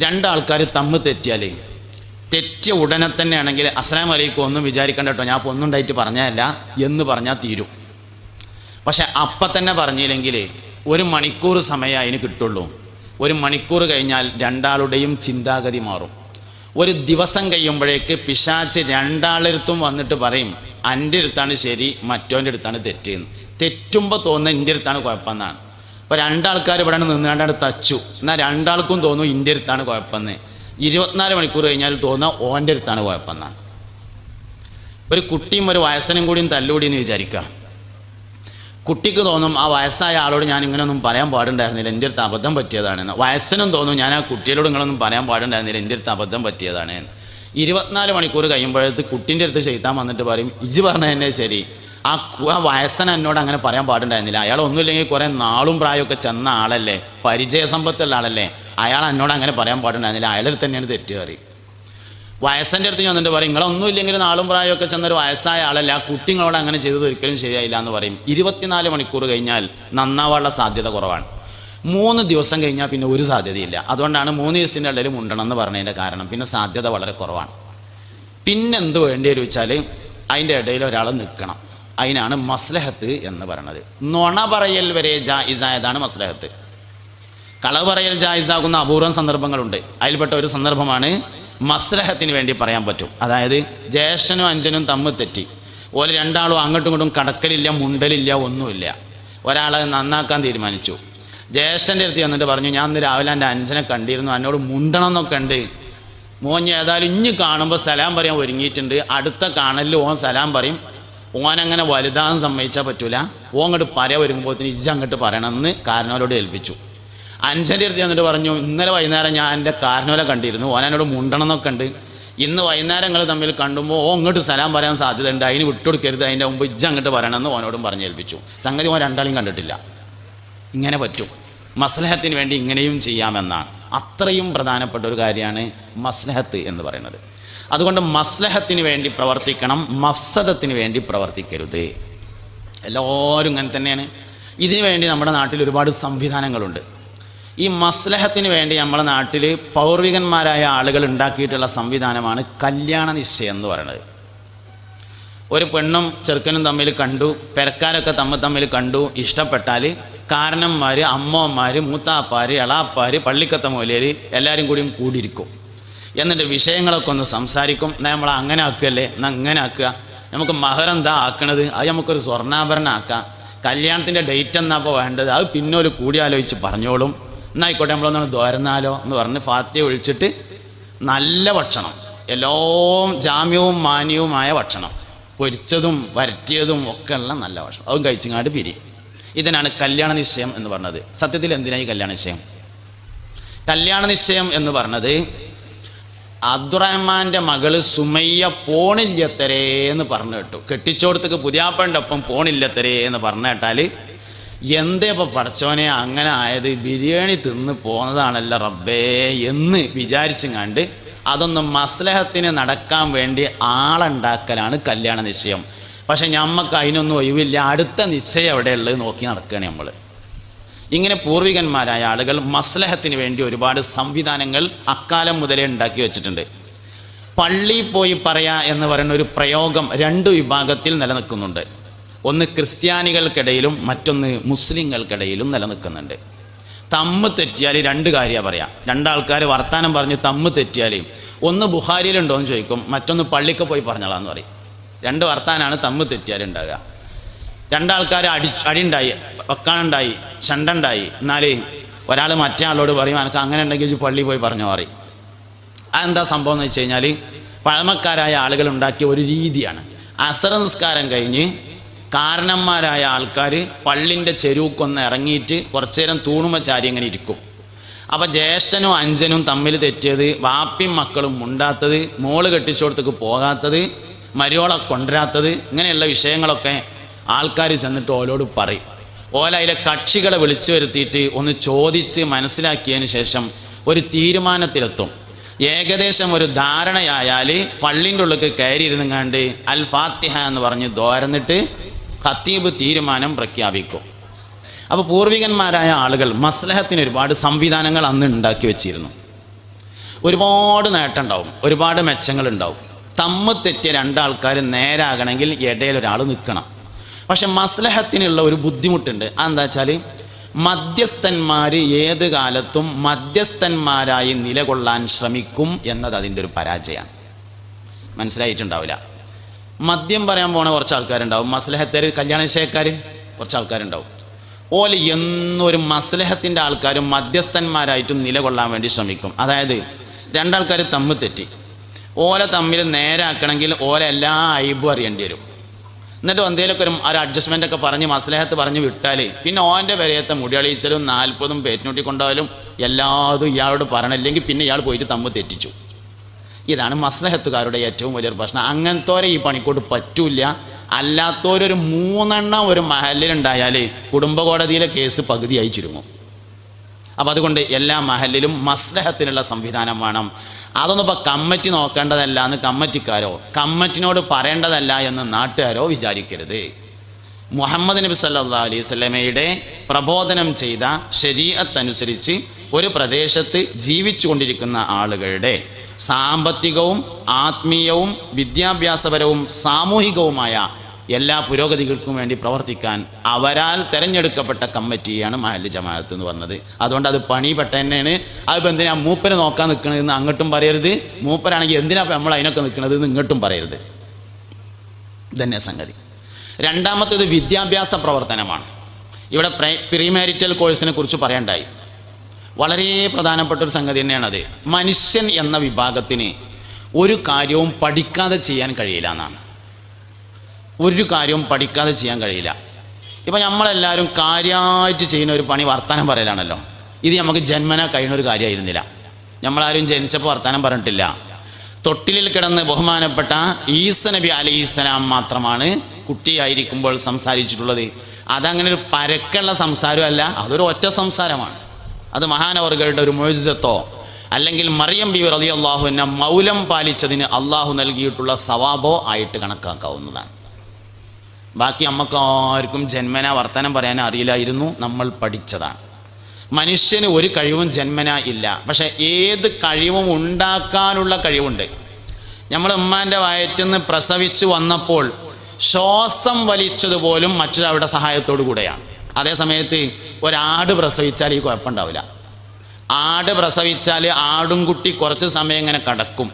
രണ്ടാൾക്കാർ തമ്മിൽ തെറ്റിയാലേ. തെറ്റിയ ഉടനെ തന്നെ ആണെങ്കിൽ അസ്ലാം വലൈക്കും ഒന്നും വിചാരിക്കണ്ട കേട്ടോ. ഞാൻ ഒന്നും ഉണ്ടായിട്ട് പറഞ്ഞതല്ല. എന്ന് പറഞ്ഞാൽ തീരും. പക്ഷെ അപ്പം തന്നെ പറഞ്ഞില്ലെങ്കിൽ ഒരു മണിക്കൂർ സമയം അതിന് കിട്ടുള്ളൂ. ഒരു മണിക്കൂർ കഴിഞ്ഞാൽ രണ്ടാളുടെയും ചിന്താഗതി മാറും. ഒരു ദിവസം കഴിയുമ്പോഴേക്ക് പിശാച്ച് രണ്ടാളെടുത്തും വന്നിട്ട് പറയും എന്റെ അടുത്താണ് ശരി മറ്റോന്റെ അടുത്താണ് തെറ്റെന്ന്. തെറ്റുമ്പോൾ തോന്നുന്ന എന്റെ അടുത്താണ് കുഴപ്പമെന്നാണ്. അപ്പോൾ രണ്ടാൾക്കാർ ഇവിടെ നിന്നുകൊണ്ടാണ് തച്ചു. എന്നാൽ രണ്ടാൾക്കും തോന്നും ഇന്റെ അടുത്താണ് കുഴപ്പമെന്ന്. ഇരുപത്തിനാല് മണിക്കൂർ കഴിഞ്ഞാൽ തോന്നുക ഓന്റെ അടുത്താണ് കുഴപ്പമെന്നാണ്. ഒരു കുട്ടിയും ഒരു വയസ്സനും കൂടിയും തല്ലുകൂടി എന്ന് വിചാരിക്കുക. കുട്ടിക്ക് തോന്നും ആ വയസ്സായ ആളോട് ഞാൻ ഇങ്ങനെയൊന്നും പറയാൻ പാടുണ്ടായിരുന്നില്ല എന്റെ അടുത്ത് അബദ്ധം പറ്റിയതാണെന്ന്. വയസ്സനും തോന്നും ഞാൻ ആ കുട്ടിയോട് ഇങ്ങനൊന്നും പറയാൻ പാടുണ്ടായിരുന്നില്ല എന്റെ അടുത്ത് അബദ്ധം പറ്റിയതാണ്. ഇരുപത്തിനാല് മണിക്കൂർ കഴിയുമ്പോഴത്ത് കുട്ടീന്റെ അടുത്ത് ചെയ്താൽ വന്നിട്ട് പറയും ഇജ് പറഞ്ഞ തന്നെ ശരി. ആ ആ വയസ്സൻ എന്നോട് അങ്ങനെ പറയാൻ പാടുണ്ടായിരുന്നില്ല. അയാൾ ഒന്നുമില്ലെങ്കിൽ കുറേ നാളും പ്രായമൊക്കെ ചെന്ന ആളല്ലേ? പരിചയസമ്പത്തുള്ള ആളല്ലേ? അയാൾ എന്നോട് അങ്ങനെ പറയാൻ പാടുണ്ടായിരുന്നില്ല. അയാളിൽ തന്നെയാണ് തെറ്റുകയറി വയസ്സന്റെ അടുത്ത് ഞാൻ എന്നിട്ട് പറയും നിങ്ങളൊന്നും ഇല്ലെങ്കിൽ നാളും പ്രായമൊക്കെ ചെന്നൊരു വയസ്സായ ആളല്ല? ആ കുട്ടികളോട് അങ്ങനെ ചെയ്തത് ഒരിക്കലും ശരിയായില്ല എന്ന് പറയും. ഇരുപത്തിനാല് മണിക്കൂർ കഴിഞ്ഞാൽ നന്നാവാനുള്ള സാധ്യത കുറവാണ്. മൂന്ന് ദിവസം കഴിഞ്ഞാൽ പിന്നെ ഒരു സാധ്യതയില്ല. അതുകൊണ്ടാണ് മൂന്ന് ദിവസത്തിന്റെ ഇടയിൽ മുണ്ടണം എന്ന് പറഞ്ഞതിന്റെ കാരണം. പിന്നെ സാധ്യത വളരെ കുറവാണ്. പിന്നെന്ത് വേണ്ടി വെച്ചാൽ അതിന്റെ ഇടയിൽ ഒരാൾ നിൽക്കണം. അതിനാണ് മസ്ലഹത്ത് എന്ന് പറയണത്. നുണ പറയൽ വരെ ജായിസായതാണ് മസ്ലഹത്ത്. കളവ് പറയൽ ജായിസാകുന്ന അപൂർവം സന്ദർഭങ്ങളുണ്ട്. അതിൽപ്പെട്ട ഒരു സന്ദർഭമാണ് മസ്ലഹത്തിന് വേണ്ടി പറയാൻ പറ്റും. അതായത് ജ്യേഷ്ഠനും അഞ്ചനും തമ്മിൽ തെറ്റി. ഓരോ രണ്ടാളും അങ്ങോട്ടും ഇങ്ങോട്ടും കടക്കലില്ല മുണ്ടലില്ല ഒന്നുമില്ല. ഒരാളെ നന്നാക്കാൻ തീരുമാനിച്ചു. ജ്യേഷ്ഠന്റെ അടുത്ത് വന്നിട്ട് പറഞ്ഞു ഞാൻ ഇന്ന് രാവിലെ എന്റെ അഞ്ചനെ കണ്ടിരുന്നു. എന്നോട് മുണ്ടണം എന്നൊക്കെ ഉണ്ട്. മോൻ ഏതായാലും ഇഞ്ഞ് കാണുമ്പോൾ സലാം പറയാൻ ഒരുങ്ങിയിട്ടുണ്ട്. അടുത്ത കാണലിൽ ഓൻ സലാം പറയും. ഓനങ്ങനെ വലുതാൻ സമ്മതിച്ചാൽ പറ്റൂല. ഓങ്ങോട്ട് അങ്ങോട്ട് പറയാൻ വരുമ്പോഴത്തേന് ഇജ്ജ് അങ്ങോട്ട് പറയണമെന്ന് കാരണവരോട് ഏൽപ്പിച്ചു. അഞ്ചന്റെ അടുത്ത് ചെന്നിട്ട് പറഞ്ഞു ഇന്നലെ വൈകുന്നേരം ഞാൻ എന്റെ കാരണവരെ കണ്ടിരുന്നു. ഓൻ എന്നോട് മുണ്ടണം എന്നൊക്കെ ഉണ്ട്. ഇന്ന് വൈകുന്നേരം നിങ്ങൾ തമ്മിൽ കണ്ടുമ്പോൾ ഓ അങ്ങോട്ട് സലാം പറയാൻ സാധ്യത ഉണ്ട് അതിന് വിട്ടുകൊടുക്കരുത്. അതിന്റെ മുമ്പ് ഇജ്ജ് അങ്ങോട്ട് പറയണമെന്ന് ഓനോടും പറഞ്ഞ് ഏൽപ്പിച്ചു. സംഗതി ഓൻ രണ്ടാളെയും കണ്ടിട്ടില്ല. ഇങ്ങനെ പറ്റും. മസ്ലഹത്തിന് വേണ്ടി ഇങ്ങനെയും ചെയ്യാമെന്നാണ്. അത്രയും പ്രധാനപ്പെട്ട ഒരു കാര്യമാണ് മസ്ലഹത്ത് എന്ന് പറയുന്നത്. അതുകൊണ്ട് മസ്ലഹത്തിന് വേണ്ടി പ്രവർത്തിക്കണം മഫ്സദത്തിന് വേണ്ടി പ്രവർത്തിക്കരുത്. എല്ലാവരും ഇങ്ങനെ തന്നെയാണ്. ഇതിനു വേണ്ടി നമ്മുടെ നാട്ടിൽ ഒരുപാട് സംവിധാനങ്ങളുണ്ട്. ഈ മസ്ലഹത്തിന് വേണ്ടി നമ്മുടെ നാട്ടിൽ പൗർവികന്മാരായ ആളുകൾ ഉണ്ടാക്കിയിട്ടുള്ള സംവിധാനമാണ് കല്യാണ നിശ്ചയം എന്ന് പറയുന്നത്. ഒരു പെണ്ണും ചെറുക്കനും തമ്മിൽ കണ്ടു പെരക്കാരൊക്കെ തമ്മിൽ തമ്മിൽ കണ്ടു ഇഷ്ടപ്പെട്ടാൽ കാരണന്മാർ അമ്മമാർ മൂത്താപ്പാർ എളാപ്പാർ പള്ളിക്കത്ത മൂലയിൽ എല്ലാവരും കൂടിയും കൂടിയിരിക്കും. എന്നിട്ട് വിഷയങ്ങളൊക്കെ ഒന്ന് സംസാരിക്കും. എന്നാൽ നമ്മൾ അങ്ങനെ ആക്കുകയല്ലേ? എന്നാൽ അങ്ങനെ ആക്കുക? നമുക്ക് മഹർ എന്താ ആക്കണത്? അത് നമുക്കൊരു സ്വർണാഭരണം ആക്കാം കല്യാണത്തിന്റെ ഡേറ്റ് എന്നാ അപ്പോൾ വേണ്ടത്? അത് പിന്നെ ഒരു കൂടിയാലോചിച്ച് പറഞ്ഞോളും. എന്നായിക്കോട്ടെ നമ്മളൊന്നാണ് ദ്വാരനാലോ എന്ന് പറഞ്ഞ് ഫാത്തിയെ ഒഴിച്ചിട്ട് നല്ല ഭക്ഷണം. എല്ലാം ജാമ്യവും മാന്യവുമായ ഭക്ഷണം. പൊരിച്ചതും വരറ്റിയതും ഒക്കെ നല്ല ഭക്ഷണം. അതും കഴിച്ചിങ്ങാണ്ട് പിരി. ഇതിനാണ് കല്യാണ നിശ്ചയം എന്ന് പറഞ്ഞത്. സത്യത്തിൽ എന്തിനായി കല്യാണ നിശ്ചയം? കല്യാണ നിശ്ചയം എന്ന് പറഞ്ഞത് അബ്ദുറഹ്മാന്റെ മകൾ സുമയ്യ പോണില്ലത്തരേ എന്ന് പറഞ്ഞു കേട്ടു. കെട്ടിച്ചോടത്തേക്ക് പുതിയാപ്പന്റെ ഒപ്പം പോണില്ലത്തരേ എന്ന് പറഞ്ഞു കേട്ടാൽ എന്തേ ഇപ്പം പടച്ചോനെ അങ്ങനെ ആയത്? ബിരിയാണി തിന്ന് പോന്നതാണല്ലോ റബ്ബേ എന്ന് വിചാരിച്ചും കണ്ട് അതൊന്ന് മസ്ലഹത്തിന് നടക്കാൻ വേണ്ടി ആളുണ്ടാക്കലാണ് കല്യാണ നിശ്ചയം. പക്ഷെ ഞമ്മക്ക് അതിനൊന്നും ഒഴിവില്ല. അടുത്ത നിശ്ചയം എവിടെയുള്ളത് നോക്കി നടക്കുകയാണ് നമ്മൾ ഇങ്ങനെ പൂർവികന്മാരായ ആളുകൾ മസ്ലഹത്തിന് വേണ്ടി ഒരുപാട് സംവിധാനങ്ങൾ അക്കാലം മുതലേ ഉണ്ടാക്കി വെച്ചിട്ടുണ്ട്. പള്ളി പോയി പറയാ എന്ന് പറയുന്ന ഒരു പ്രയോഗം രണ്ട് വിഭാഗത്തിൽ നിലനിൽക്കുന്നുണ്ട്. ഒന്ന് ക്രിസ്ത്യാനികൾക്കിടയിലും മറ്റൊന്ന് മുസ്ലിങ്ങൾക്കിടയിലും നിലനിൽക്കുന്നുണ്ട്. തമ്മ് തെറ്റിയാൽ രണ്ട് കാര്യമാണ് പറയാം. രണ്ടാൾക്കാർ വർത്തമാനം പറഞ്ഞ് തമ്മ് തെറ്റിയാൽ ഒന്ന് ബുഹാരിയിലുണ്ടോ എന്ന് ചോദിക്കും മറ്റൊന്ന് പള്ളിക്ക് പോയി പറഞ്ഞോളാന്ന് പറയും. രണ്ട് വർത്താനാണ് തമ്മ് തെറ്റിയാൽ ഉണ്ടാകുക രണ്ടാൾക്കാർ അടി അടിയുണ്ടായി വെക്കാനുണ്ടായി ചണ്ടുണ്ടായി എന്നാലേ ഒരാൾ മറ്റേ ആളോട് പറയും എനിക്ക് അങ്ങനെ ഉണ്ടെങ്കിൽ പള്ളി പോയി പറഞ്ഞു മാറി അതെന്താ സംഭവം എന്ന് വെച്ച് കഴിഞ്ഞാൽ പഴമക്കാരായ ആളുകൾ ഉണ്ടാക്കിയ ഒരു രീതിയാണ്. അസറ നിസ്കാരം കഴിഞ്ഞ് കാരണന്മാരായ ആൾക്കാർ പള്ളിന്റെ ചെരുവക്കൊന്ന് ഇറങ്ങിയിട്ട് കുറച്ചു നേരം തൂണുമ ചാരി അങ്ങനെ ഇരിക്കും. അപ്പം ജ്യേഷ്ഠനും അഞ്ചനും തമ്മിൽ തെറ്റിയത് വാപ്പിയും മക്കളും മുണ്ടാത്തത് മോൾ കെട്ടിച്ചോടത്തേക്ക് പോകാത്തത് മരിയോളെ കൊണ്ടുവരാത്തത് ഇങ്ങനെയുള്ള വിഷയങ്ങളൊക്കെ ആൾക്കാർ ചെന്നിട്ട് ഓലോട് പറയും. ഓല അതിലെ കക്ഷികളെ വിളിച്ചു വരുത്തിയിട്ട് ഒന്ന് ചോദിച്ച് മനസ്സിലാക്കിയതിന് ശേഷം ഒരു തീരുമാനത്തിലെത്തും. ഏകദേശം ഒരു ധാരണയായാൽ പള്ളിന്റെ ഉള്ളിൽ കയറിയിരുന്നും കണ്ട് അൽ ഫാത്തിഹ എന്ന് പറഞ്ഞ് ദോരന്നിട്ട് ഖത്തീബ് തീരുമാനം പ്രഖ്യാപിക്കും. അപ്പോൾ പൂർവികന്മാരായ ആളുകൾ മസ്ലഹത്തിന് ഒരുപാട് സംവിധാനങ്ങൾ അന്ന് ഉണ്ടാക്കി വെച്ചിരുന്നു. ഒരുപാട് നേട്ടം ഉണ്ടാവും ഒരുപാട് മെച്ചങ്ങളുണ്ടാവും. തമ്മ് തെറ്റിയ രണ്ടാൾക്കാർ നേരാകണമെങ്കിൽ ഇടയിൽ ഒരാൾ നിൽക്കണം. പക്ഷെ മസ്ലഹത്തിനുള്ള ഒരു ബുദ്ധിമുട്ടുണ്ട്. അതെന്താ വെച്ചാൽ മധ്യസ്ഥന്മാർ ഏത് കാലത്തും മധ്യസ്ഥന്മാരായി നിലകൊള്ളാൻ ശ്രമിക്കും എന്നത് അതിന്റെ ഒരു പരാജയമാണ് മനസ്സിലായിട്ടുണ്ടാവില്ല. മദ്യം പറയാൻ പോണ കുറച്ച് ആൾക്കാരുണ്ടാവും മസ്ലഹത്തേർ കല്യാണ വിഷയക്കാർ കുറച്ച് ആൾക്കാരുണ്ടാവും ഓൽ എന്നൊരു മസ്ലഹത്തിന്റെ ആൾക്കാരും മധ്യസ്ഥന്മാരായിട്ടും നിലകൊള്ളാൻ വേണ്ടി ശ്രമിക്കും. അതായത് രണ്ടാൾക്കാർ തമ്മിൽ തെറ്റി. ഓല തമ്മിൽ നേരാക്കണമെങ്കിൽ ഓല എല്ലാ അയബും അറിയേണ്ടി വരും. എന്നിട്ട് എന്തെങ്കിലുമൊക്കെ ഒരു ഒരു അഡ്ജസ്റ്റ്മെന്റ് ഒക്കെ പറഞ്ഞ് മസ്ലഹത്ത് പറഞ്ഞ് വിട്ടാൽ പിന്നെ ഓന്റെ വരയത്തെ മുടിയളിച്ചലും നാൽപ്പതും പേറ്റിനൂട്ടി കൊണ്ടാലും എല്ലാതും ഇയാളോട് പറയണില്ലെങ്കിൽ പിന്നെ ഇയാൾ പോയിട്ട് തമ്മ് തെറ്റിച്ചു. ഇതാണ് മസ്ലഹത്തുകാരുടെ ഏറ്റവും വലിയൊരു പ്രശ്നം. അങ്ങനത്തോരെ ഈ പണിക്കോട്ട് പറ്റൂല അല്ലാത്തവരൊരു മൂന്നെണ്ണം ഒരു മഹലിലുണ്ടായാൽ കുടുംബ കോടതിയിലെ കേസ് പകുതിയായി ചുരുങ്ങും. അപ്പോൾ അതുകൊണ്ട് എല്ലാ മഹലിലും മസ്ലഹത്തിനുള്ള സംവിധാനം വേണം. അതൊന്നും ഇപ്പോൾ കമ്മിറ്റി നോക്കേണ്ടതല്ല എന്ന് കമ്മിറ്റിക്കാരോ കമ്മിറ്റിനോട് പറയേണ്ടതല്ല എന്ന് നാട്ടുകാരോ വിചാരിക്കരുത്. മുഹമ്മദ് നബി സല്ലാ അലൈഹി സ്വലമയുടെ പ്രബോധനം ചെയ്ത ശരീഅത്തനുസരിച്ച് ഒരു പ്രദേശത്ത് ജീവിച്ചു കൊണ്ടിരിക്കുന്ന ആളുകളുടെ സാമ്പത്തികവും ആത്മീയവും വിദ്യാഭ്യാസപരവും സാമൂഹികവുമായ എല്ലാ പുരോഗതികൾക്കും വേണ്ടി പ്രവർത്തിക്കാൻ അവരാൽ തെരഞ്ഞെടുക്കപ്പെട്ട കമ്മിറ്റിയാണ് മഹല്ല് ജമാഅത്ത് എന്ന് പറഞ്ഞത്. അതുകൊണ്ട് അത് പണിപ്പെട്ട തന്നെയാണ്. അതിപ്പോൾ എന്തിനാ മൂപ്പനെ നോക്കാൻ നിൽക്കണതെന്ന് അങ്ങോട്ടും പറയരുത്. മൂപ്പരാണെങ്കിൽ എന്തിനാ നമ്മൾ അതിനൊക്കെ നിൽക്കുന്നത് എന്ന് ഇങ്ങോട്ടും പറയരുത്. ഇതന്നെ സംഗതി. രണ്ടാമത്തേത് വിദ്യാഭ്യാസ പ്രവർത്തനമാണ്. ഇവിടെ പ്രൈ പ്രീമാരിറ്റൽ കോഴ്സിനെ കുറിച്ച് പറയണ്ടായി. വളരെ പ്രധാനപ്പെട്ട ഒരു സംഗതി തന്നെയാണത്. മനുഷ്യൻ എന്ന വിഭാഗത്തിന് ഒരു കാര്യവും പഠിക്കാതെ ചെയ്യാൻ കഴിയില്ല എന്നാണ്. ഒരു കാര്യവും പഠിക്കാതെ ചെയ്യാൻ കഴിയില്ല. ഇപ്പം നമ്മളെല്ലാവരും കാര്യമായിട്ട് ചെയ്യുന്ന ഒരു പണി വർത്തമാനം പറയലാണല്ലോ. ഇത് നമുക്ക് ജന്മന കഴിയുന്ന ഒരു കാര്യമായിരുന്നില്ല നമ്മളാരും ജനിച്ചപ്പോൾ വർത്തമാനം പറഞ്ഞിട്ടില്ല. തൊട്ടിലിൽ കിടന്ന് ബഹുമാനപ്പെട്ട ഈസ നബി അലി ഇസ്ലാം മാത്രമാണ് കുട്ടിയായിരിക്കുമ്പോൾ സംസാരിച്ചിട്ടുള്ളത്. അതങ്ങനെ ഒരു പരക്കുള്ള സംസാരമല്ല അതൊരു ഒറ്റ സംസാരമാണ്. അത് മഹാനവറുകളുടെ ഒരു മൊഴിസത്തോ അല്ലെങ്കിൽ മറിയം ബി റലി അള്ളാഹുവിനെ മൗലം പാലിച്ചതിന് അള്ളാഹു നൽകിയിട്ടുള്ള സവാബോ ആയിട്ട് കണക്കാക്കാവുന്നതാണ്. ബാക്കി നമുക്ക് ആർക്കും ജന്മന വർത്തനം പറയാൻ അറിയില്ലായിരുന്നു. നമ്മൾ പഠിച്ചതാണ്. മനുഷ്യന് ഒരു കഴിവും ജന്മന ഇല്ല. പക്ഷേ ഏത് കഴിവും ഉണ്ടാക്കാനുള്ള കഴിവുണ്ട്. നമ്മൾ ഉമ്മാന്റെ വയറ്റിൽ നിന്ന് പ്രസവിച്ച് വന്നപ്പോൾ ശ്വാസം വലിച്ചതുപോലും മറ്റൊരാളുടെ സഹായത്തോടു കൂടെയാണ്. അതേ സമയത്ത് ഒരാട് പ്രസവിച്ചാൽ ഈ കുഴപ്പമുണ്ടാവില്ല. ആട് പ്രസവിച്ചാൽ ആടും കുട്ടി കുറച്ച് സമയം ഇങ്ങനെ കിടക്കും.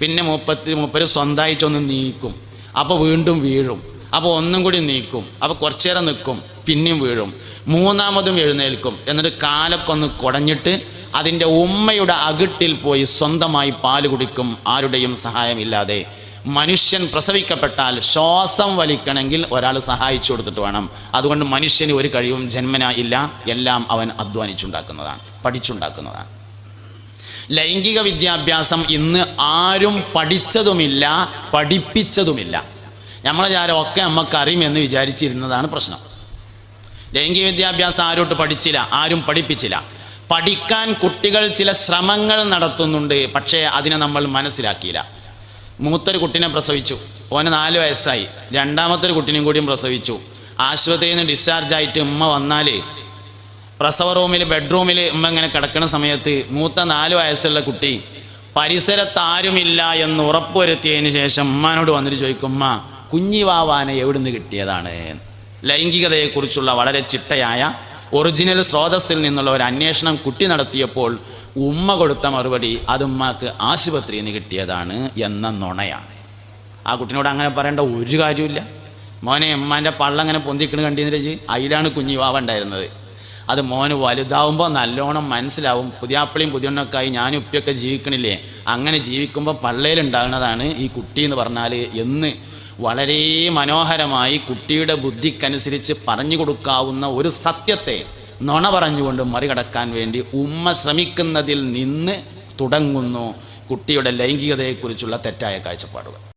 പിന്നെ മുപ്പത്തി മുപ്പര് സ്വന്തമായിട്ടൊന്ന് നീക്കും. അപ്പോൾ വീണ്ടും വീഴും. അപ്പോൾ ഒന്നും കൂടി നീക്കും. അപ്പോൾ കുറച്ചു നേരം നിൽക്കും പിന്നെയും വീഴും. മൂന്നാമതും എഴുന്നേൽക്കും. എന്നിട്ട് കാലൊക്കെ ഒന്ന് കുടഞ്ഞിട്ട് അതിന്റെ ഉമ്മയുടെ അകിട്ടിൽ പോയി സ്വന്തമായി പാൽ കുടിക്കും. ആരുടെയും സഹായമില്ലാതെ. മനുഷ്യൻ പ്രസവിക്കപ്പെട്ടാൽ ശ്വാസം വലിക്കണമെങ്കിൽ ഒരാൾ സഹായിച്ചു കൊടുത്തിട്ട് വേണം. അതുകൊണ്ട് മനുഷ്യന് ഒരു കഴിവും ജന്മന ഇല്ല. എല്ലാം അവൻ അധ്വാനിച്ചുണ്ടാക്കുന്നതാണ് പഠിച്ചുണ്ടാക്കുന്നതാണ്. ലൈംഗിക വിദ്യാഭ്യാസം ഇന്ന് ആരും പഠിച്ചതുമില്ല പഠിപ്പിച്ചതുമില്ല. നമ്മളെ ചാരമൊക്കെ ഒക്കെ നമുക്ക് അറിയും എന്ന് വിചാരിച്ചിരുന്നതാണ് പ്രശ്നം. ലൈംഗിക വിദ്യാഭ്യാസം ആരോട്ട് പഠിച്ചില്ല ആരും പഠിപ്പിച്ചില്ല. പഠിക്കാൻ കുട്ടികൾ ചില ശ്രമങ്ങൾ നടത്തുന്നുണ്ട് പക്ഷേ അതിനെ നമ്മൾ മനസ്സിലാക്കിയില്ല. മൂത്തൊരു കുട്ടിനെ പ്രസവിച്ചു. ഓന് നാല് വയസ്സായി. രണ്ടാമത്തെ ഒരു കുട്ടിനെയും കൂടിയും പ്രസവിച്ചു. ആശുപത്രിയിൽ നിന്ന് ഡിസ്ചാർജ് ആയിട്ട് ഉമ്മ വന്നാൽ പ്രസവ റൂമിൽ ബെഡ്റൂമിൽ ഉമ്മ ഇങ്ങനെ കിടക്കുന്ന സമയത്ത് മൂത്ത നാല് വയസ്സുള്ള കുട്ടി പരിസരത്താരുമില്ല എന്ന് ഉറപ്പുവരുത്തിയതിന് ശേഷം ഉമ്മാനോട് വന്നിട്ട് ചോദിക്കും ഉമ്മ കുഞ്ഞിവാവാനെ എവിടുന്ന് കിട്ടിയതാണ്? ലൈംഗികതയെക്കുറിച്ചുള്ള വളരെ ചിട്ടയായ ഒറിജിനൽ സ്രോതസ്സിൽ നിന്നുള്ള ഒരു അന്വേഷണം കുട്ടി നടത്തിയപ്പോൾ ഉമ്മ കൊടുത്ത മറുപടി അത് ഉമ്മക്ക് ആശുപത്രിയിൽ നിന്ന് കിട്ടിയതാണ് എന്ന നുണയാണ്. ആ കുട്ടിനോട് അങ്ങനെ പറയേണ്ട ഒരു കാര്യമില്ല മോനെ ഉമ്മാന്റെ പള്ളങ്ങനെ പൊന്തിക്കണ രചി അതിലാണ് കുഞ്ഞിവാവ ഉണ്ടായിരുന്നത്. അത് മോന് വലുതാവുമ്പോൾ നല്ലോണം മനസ്സിലാവും. പുതിയാപ്പിളിയും പുതിയണ്ണൊക്കെ ആയി ഞാനും ഉപ്പിയൊക്കെ ജീവിക്കണില്ലേ? അങ്ങനെ ജീവിക്കുമ്പോൾ പള്ളയിലുണ്ടാകുന്നതാണ് ഈ കുട്ടി എന്ന് പറഞ്ഞാൽ എന്ന് വളരെ മനോഹരമായി കുട്ടിയുടെ ബുദ്ധിക്കനുസരിച്ച് പറഞ്ഞു കൊടുക്കാവുന്ന ഒരു സത്യത്തെ നുണ പറഞ്ഞുകൊണ്ട് മറികടക്കാൻ വേണ്ടി ഉമ്മ ശ്രമിക്കുന്നതിൽ നിന്ന് തുടങ്ങുന്നു കുട്ടിയുടെ ലൈംഗികതയെക്കുറിച്ചുള്ള തെറ്റായ കാഴ്ചപ്പാടുകൾ.